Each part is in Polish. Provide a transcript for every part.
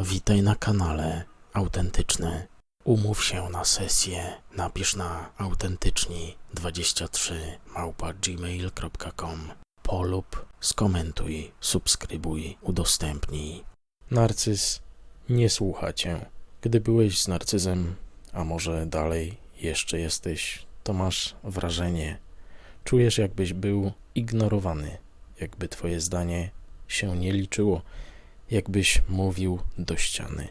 Witaj na kanale Autentyczny. Umów się na sesję. Napisz na autentyczni23 małpa gmail.com Polub, skomentuj, subskrybuj, udostępnij. Narcyz nie słucha cię. Gdy byłeś z narcyzem, a może dalej jeszcze jesteś, to masz wrażenie, czujesz jakbyś był ignorowany, jakby twoje zdanie się nie liczyło, jakbyś mówił do ściany.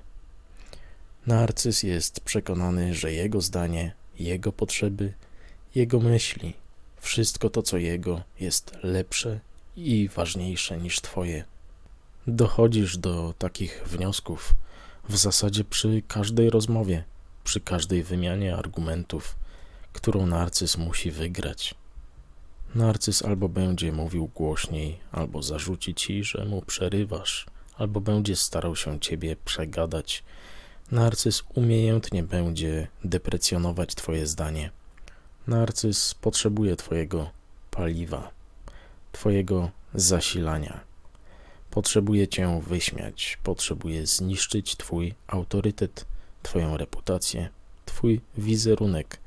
Narcyz jest przekonany, że jego zdanie, jego potrzeby, jego myśli, wszystko to, co jego, jest lepsze i ważniejsze niż twoje. Dochodzisz do takich wniosków w zasadzie przy każdej rozmowie, przy każdej wymianie argumentów, którą narcyz musi wygrać. Narcyz albo będzie mówił głośniej, albo zarzuci ci, że mu przerywasz, albo będzie starał się ciebie przegadać. Narcyz umiejętnie będzie deprecjonować twoje zdanie. Narcyz potrzebuje twojego paliwa, twojego zasilania. Potrzebuje cię wyśmiać, potrzebuje zniszczyć twój autorytet, twoją reputację, twój wizerunek.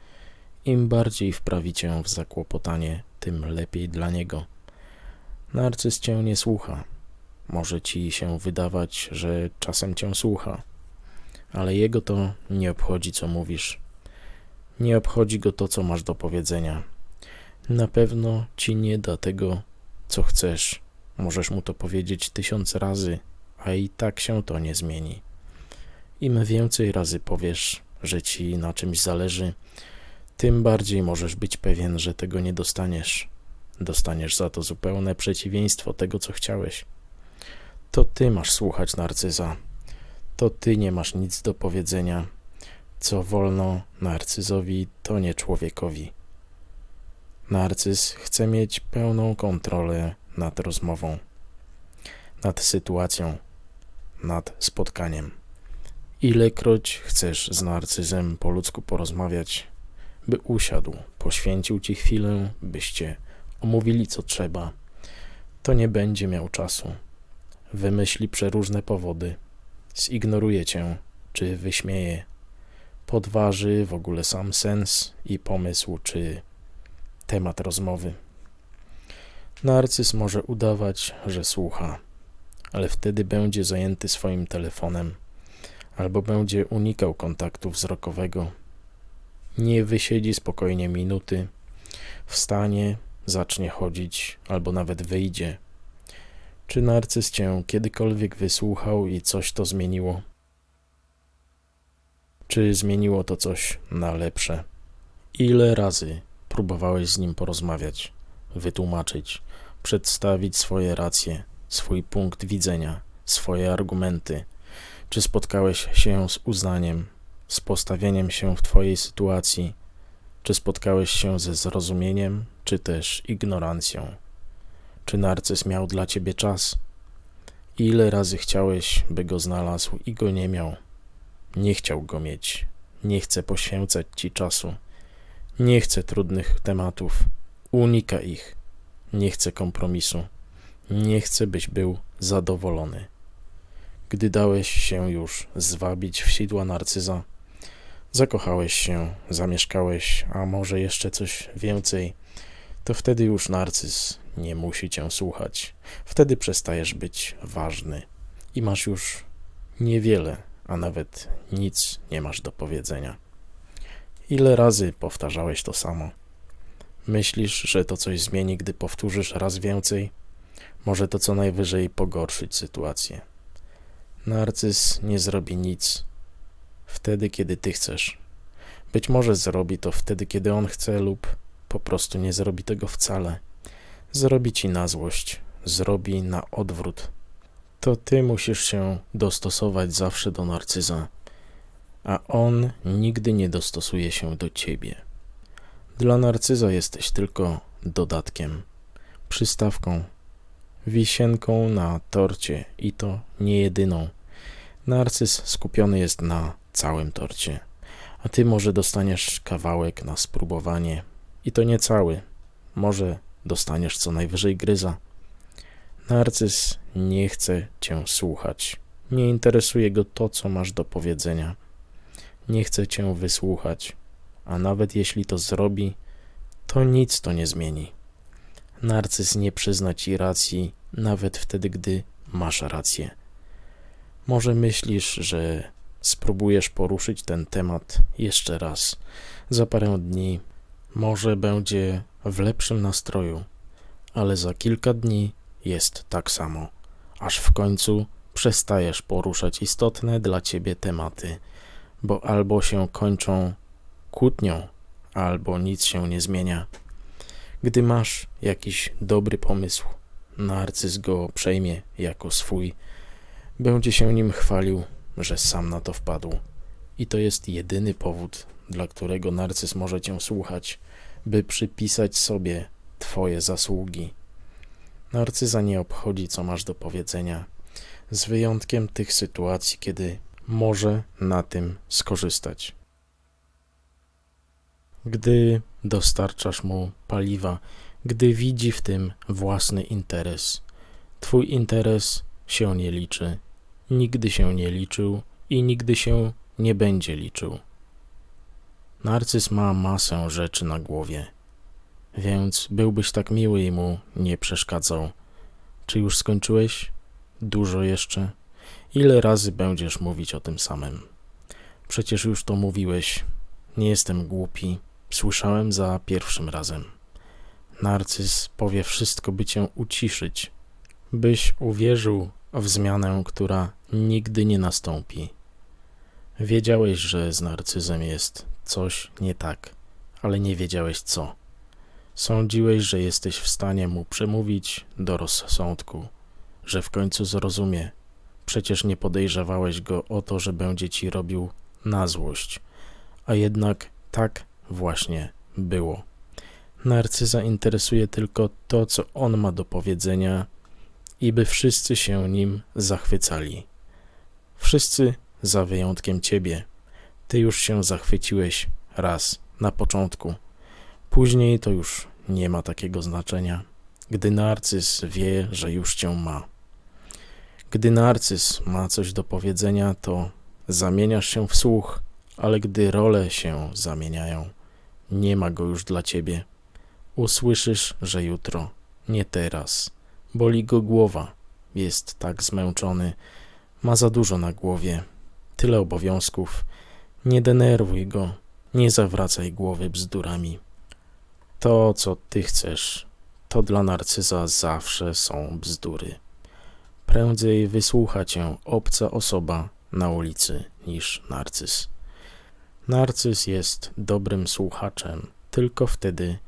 Im bardziej wprawi cię w zakłopotanie, tym lepiej dla niego. Narcyz cię nie słucha. Może ci się wydawać, że czasem cię słucha, ale jego to nie obchodzi, co mówisz. Nie obchodzi go to, co masz do powiedzenia. Na pewno ci nie da tego, co chcesz. Możesz mu to powiedzieć tysiąc razy, a i tak się to nie zmieni. Im więcej razy powiesz, że ci na czymś zależy, tym bardziej możesz być pewien, że tego nie dostaniesz. Dostaniesz za to zupełne przeciwieństwo tego, co chciałeś. To ty masz słuchać narcyza. To ty nie masz nic do powiedzenia. Co wolno narcyzowi, to nie człowiekowi. Narcyz chce mieć pełną kontrolę nad rozmową, nad sytuacją, nad spotkaniem. Ilekroć chcesz z narcyzem po ludzku porozmawiać, by usiadł, poświęcił ci chwilę, byście omówili co trzeba, to nie będzie miał czasu. Wymyśli przeróżne powody, zignoruje cię, czy wyśmieje, podważy w ogóle sam sens i pomysł, czy temat rozmowy. Narcyz może udawać, że słucha, ale wtedy będzie zajęty swoim telefonem albo będzie unikał kontaktu wzrokowego. Nie wysiedzi spokojnie minuty, wstanie, zacznie chodzić albo nawet wyjdzie. Czy narcyz cię kiedykolwiek wysłuchał i coś to zmieniło? Czy zmieniło to coś na lepsze? Ile razy próbowałeś z nim porozmawiać, wytłumaczyć, przedstawić swoje racje, swój punkt widzenia, swoje argumenty? Czy spotkałeś się z uznaniem, z postawieniem się w Twojej sytuacji? Czy spotkałeś się ze zrozumieniem, czy też ignorancją? Czy narcyz miał dla Ciebie czas? Ile razy chciałeś, by go znalazł i go nie miał? Nie chciał go mieć, nie chce poświęcać Ci czasu, nie chce trudnych tematów, unika ich, nie chce kompromisu, nie chce, byś był zadowolony. Gdy dałeś się już zwabić w sidła narcyza, zakochałeś się, zamieszkałeś, a może jeszcze coś więcej, to wtedy już narcyz nie musi cię słuchać. Wtedy przestajesz być ważny i masz już niewiele, a nawet nic nie masz do powiedzenia. Ile razy powtarzałeś to samo? Myślisz, że to coś zmieni, gdy powtórzysz raz więcej? Może to co najwyżej pogorszyć sytuację. Narcyz nie zrobi nic wtedy, kiedy ty chcesz. Być może zrobi to wtedy, kiedy on chce, lub po prostu nie zrobi tego wcale. Zrobi ci na złość, zrobi na odwrót. To ty musisz się dostosować zawsze do narcyza, a on nigdy nie dostosuje się do ciebie. Dla narcyza jesteś tylko dodatkiem, przystawką, wisienką na torcie i to nie jedyną. Narcyz skupiony jest na całym torcie, a ty może dostaniesz kawałek na spróbowanie i to nie cały. Może dostaniesz co najwyżej gryza. Narcyz nie chce cię słuchać, Nie interesuje go to, co masz do powiedzenia. Nie chce cię wysłuchać, a nawet jeśli to zrobi, to nic to nie zmieni. Narcyz nie przyzna ci racji, nawet wtedy, gdy masz rację. Może myślisz, że spróbujesz poruszyć ten temat jeszcze raz za parę dni, może będzie w lepszym nastroju, ale za kilka dni jest tak samo, aż w końcu przestajesz poruszać istotne dla ciebie tematy, bo albo się kończą kłótnią, albo nic się nie zmienia. Gdy masz jakiś dobry pomysł, narcyz go przejmie jako swój, będzie się nim chwalił, że sam na to wpadł. I to jest jedyny powód, dla którego narcyz może cię słuchać, by przypisać sobie twoje zasługi. Narcyza nie obchodzi, co masz do powiedzenia, z wyjątkiem tych sytuacji, kiedy może na tym skorzystać. Gdy dostarczasz mu paliwa, gdy widzi w tym własny interes. Twój interes się nie liczy, nigdy się nie liczył i nigdy się nie będzie liczył. Narcyz ma masę rzeczy na głowie, więc byłbyś tak miły i mu nie przeszkadzał. Czy już skończyłeś? Dużo jeszcze? Ile razy będziesz mówić o tym samym? Przecież już to mówiłeś. Nie jestem głupi. Słyszałem za pierwszym razem. Narcyz powie wszystko, by cię uciszyć, byś uwierzył w zmianę, która nigdy nie nastąpi. Wiedziałeś, że z narcyzem jest coś nie tak, ale nie wiedziałeś co. Sądziłeś, że jesteś w stanie mu przemówić do rozsądku, że w końcu zrozumie. Przecież nie podejrzewałeś go o to, że będzie ci robił na złość, a jednak tak właśnie było. Narcyza interesuje tylko to, co on ma do powiedzenia, i by wszyscy się nim zachwycali. Wszyscy za wyjątkiem ciebie. Ty już się zachwyciłeś raz na początku. Później to już nie ma takiego znaczenia, gdy narcyz wie, że już cię ma. Gdy narcyz ma coś do powiedzenia, to zamieniasz się w słuch, ale gdy role się zamieniają, nie ma go już dla ciebie. Usłyszysz, że jutro, nie teraz. Boli go głowa, jest tak zmęczony, ma za dużo na głowie, tyle obowiązków. Nie denerwuj go, nie zawracaj głowy bzdurami. To, co ty chcesz, to dla narcyza zawsze są bzdury. Prędzej wysłucha cię obca osoba na ulicy niż narcyz. Narcyz jest dobrym słuchaczem tylko wtedy,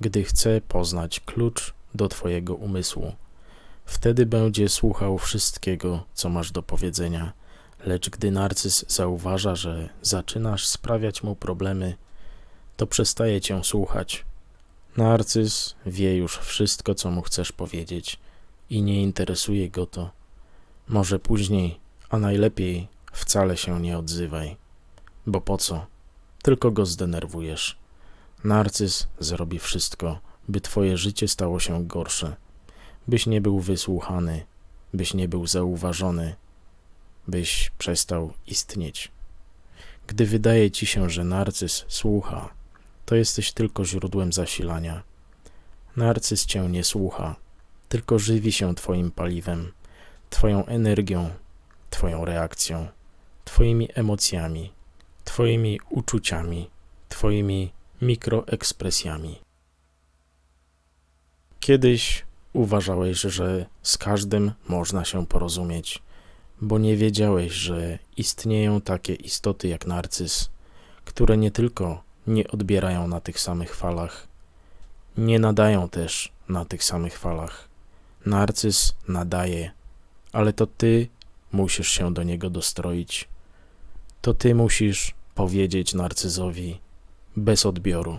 gdy chce poznać klucz do Twojego umysłu. Wtedy będzie słuchał wszystkiego, co masz do powiedzenia, lecz gdy narcyz zauważa, że zaczynasz sprawiać mu problemy, to przestaje cię słuchać. Narcyz wie już wszystko, co mu chcesz powiedzieć i nie interesuje go to. Może później, a najlepiej wcale się nie odzywaj. Bo po co? Tylko go zdenerwujesz. Narcyz zrobi wszystko, by twoje życie stało się gorsze. Byś nie był wysłuchany, byś nie był zauważony, byś przestał istnieć. Gdy wydaje ci się, że narcyz słucha, to jesteś tylko źródłem zasilania. Narcyz cię nie słucha, tylko żywi się twoim paliwem, twoją energią, twoją reakcją, twoimi emocjami, Twoimi uczuciami, Twoimi mikroekspresjami. Kiedyś uważałeś, że z każdym można się porozumieć, bo nie wiedziałeś, że istnieją takie istoty jak narcyz, które nie tylko nie odbierają na tych samych falach, nie nadają też na tych samych falach. Narcyz nadaje, ale to ty musisz się do niego dostroić to ty musisz powiedzieć narcyzowi bez odbioru.